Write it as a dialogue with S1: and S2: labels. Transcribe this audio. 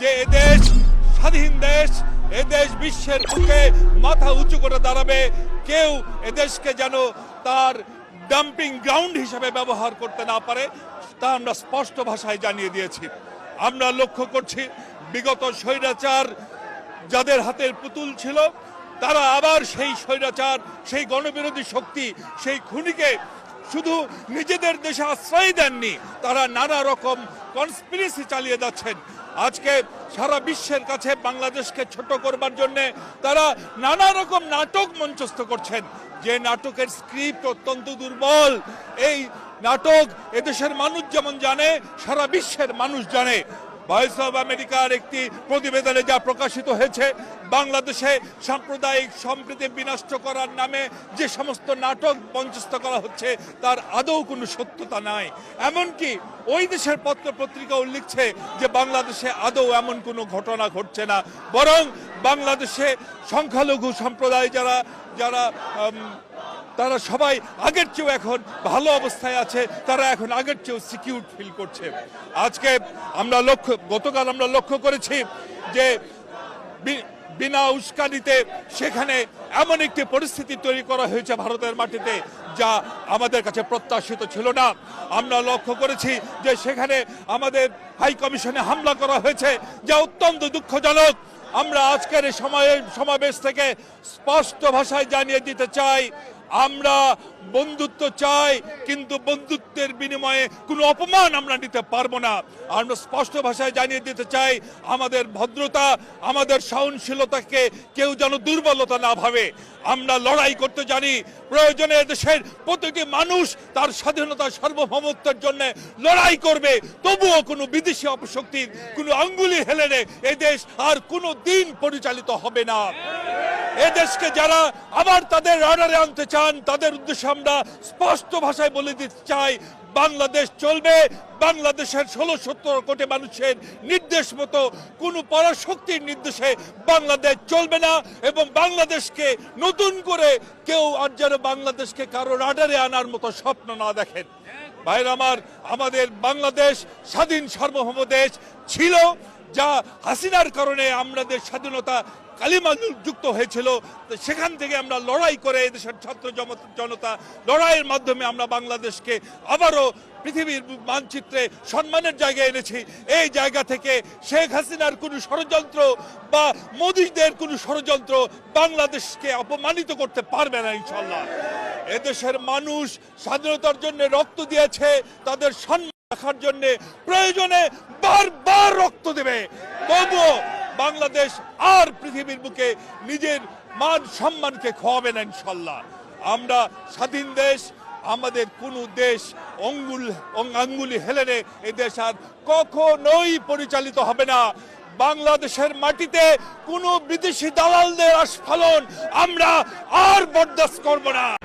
S1: যে এদেশ স্বাধীন দেশ এদেশ বিশ্বের বুকে মাথা উঁচু করে দাঁড়াবে, কেউ এদেশকে যেন তার ডাম্পিং গ্রাউন্ড হিসেবে ব্যবহার করতে না পারে, তা আমরা স্পষ্ট ভাষায় জানিয়ে দিয়েছি। আমরা লক্ষ্য করছি, বিগত স্বৈরাচার যাদের হাতের পুতুল ছিল, তারা আবার সেই স্বৈরাচার, সেই গণবিরোধী শক্তি, সেই খুনিকে শুধু নিজেদের দেশে আশ্রয় দেননি, তারা নানা রকম কনস্পিরেসি চালিয়ে যাচ্ছেন। আজকে সারা বিশ্বের কাছে বাংলাদেশকে ছোট করবার জন্য তারা নানা রকম নাটক মঞ্চস্থ করছেন। যে নাটকের স্ক্রিপ্ট অত্যন্ত দুর্বল। এই নাটক এদেশের মানুষ যেমন জানে, সারা বিশ্বের মানুষ জানে। ভয়েস অব আমেরিকার একটি প্রতিবেদনে যা প্রকাশিত হয়েছে, বাংলাদেশে সাম্প্রদায়িক সম্প্রীতি বিনষ্ট করার নামে যে সমস্ত নাটক মঞ্চস্থ করা হচ্ছে, তার আদৌ কোনো সত্যতা নাই। এমনকি ওই দেশের পত্র পত্রিকাও লিখছে যে বাংলাদেশে আদৌ এমন কোনো ঘটনা ঘটছে না। বরং বাংলাদেশে সংখ্যালঘু সম্প্রদায় যারা যারা তারা সবাই আগের চেয়েও এখন ভালো অবস্থায় আছে, তারা এখন আগের চেয়েও সিকিউর ফিল করছে। আজকে আমরা লক্ষ্য, গতকাল আমরা লক্ষ্য করেছি যে বিনা উস্কানিতে সেখানে এমন একটি পরিস্থিতি তৈরি করা হয়েছে ভারতের মাটিতে, যা আমাদের কাছে প্রত্যাশিত ছিল না। আমরা লক্ষ্য করেছি যে সেখানে আমাদের হাই কমিশনে হামলা করা হয়েছে, যা অত্যন্ত দুঃখজনক। আমরা আজকের সময়ে, সমাবেশ থেকে স্পষ্ট ভাষায় জানিয়ে দিতে চাই আমরা বন্ধুত্ব চাই, কিন্তু বন্ধুত্বের বিনিময়ে কোনো অপমান আমরা নিতে পারব না। আমরা স্পষ্ট ভাষায় জানিয়ে দিতে চাই, আমাদের ভদ্রতা, আমাদের সহনশীলতাকে কেউ যেন দুর্বলতা না ভাবে। আমরা লড়াই করতে জানি, প্রয়োজনে দেশের প্রতিটি মানুষ তার স্বাধীনতা, সার্বভৌমত্বের জন্য লড়াই করবে। তবুও কোনো বিদেশি অপশক্তির, কোনো আঙ্গুলি হেলেনে এ দেশ আর কোনো দিন পরিচালিত হবে না। এদেশকে যারা আবার তাদের রাডারে আনতে চান, তাদের উদ্দেশ্যে আমরা স্পষ্ট ভাষায় বলে দিতে চাই, বাংলাদেশ চলবে। বাংলাদেশের ষোলো সত্তর কোটি মানুষের নির্দেশ মতো কোনো পরাশক্তির নির্দেশে বাংলাদেশ চলবে না এবং বাংলাদেশকে নতুন করে কেউ আর যেন বাংলাদেশকে কারও রাডারে আনার মতো স্বপ্ন না দেখেন। ভাইর আমার, আমাদের বাংলাদেশ স্বাধীন সার্বভৌম দেশ ছিল। যা হাসিনার কারণে আমাদের স্বাধীনতা কালিমা যুক্ত হয়েছিল সেখান থেকে আমরা লড়াই করে এদেশের ছাত্র জনতা, লড়াইয়ের মাধ্যমে আমরা বাংলাদেশকে আবারও পৃথিবীর মানচিত্রে সম্মানের জায়গায় এনেছি। এই জায়গা থেকে শেখ হাসিনার কোনো ষড়যন্ত্র বা মোদীদের কোনো ষড়যন্ত্র বাংলাদেশকে অপমানিত করতে পারবে না ইনশাল্লাহ এদেশের মানুষ স্বাধীনতার জন্য রক্ত দিয়েছে, তাদের সম্মান রাখার জন্য প্রয়োজনে বারবার রক্ত দেবে। তবুও বাংলাদেশ আর পৃথিবীর বুকে নিজের মান সম্মানকে খোয়াবে না ইনশাল্লাহ। আমরা স্বাধীন দেশ, আমাদের কোনো দেশ অঙ্গুল আঙ্গুলি হেলেনে এ দেশ আর কখনোই পরিচালিত হবে না। বাংলাদেশের মাটিতে কোনো বিদেশি দালালদের আস্ফালন আমরা আর বরদাস্ত করব না।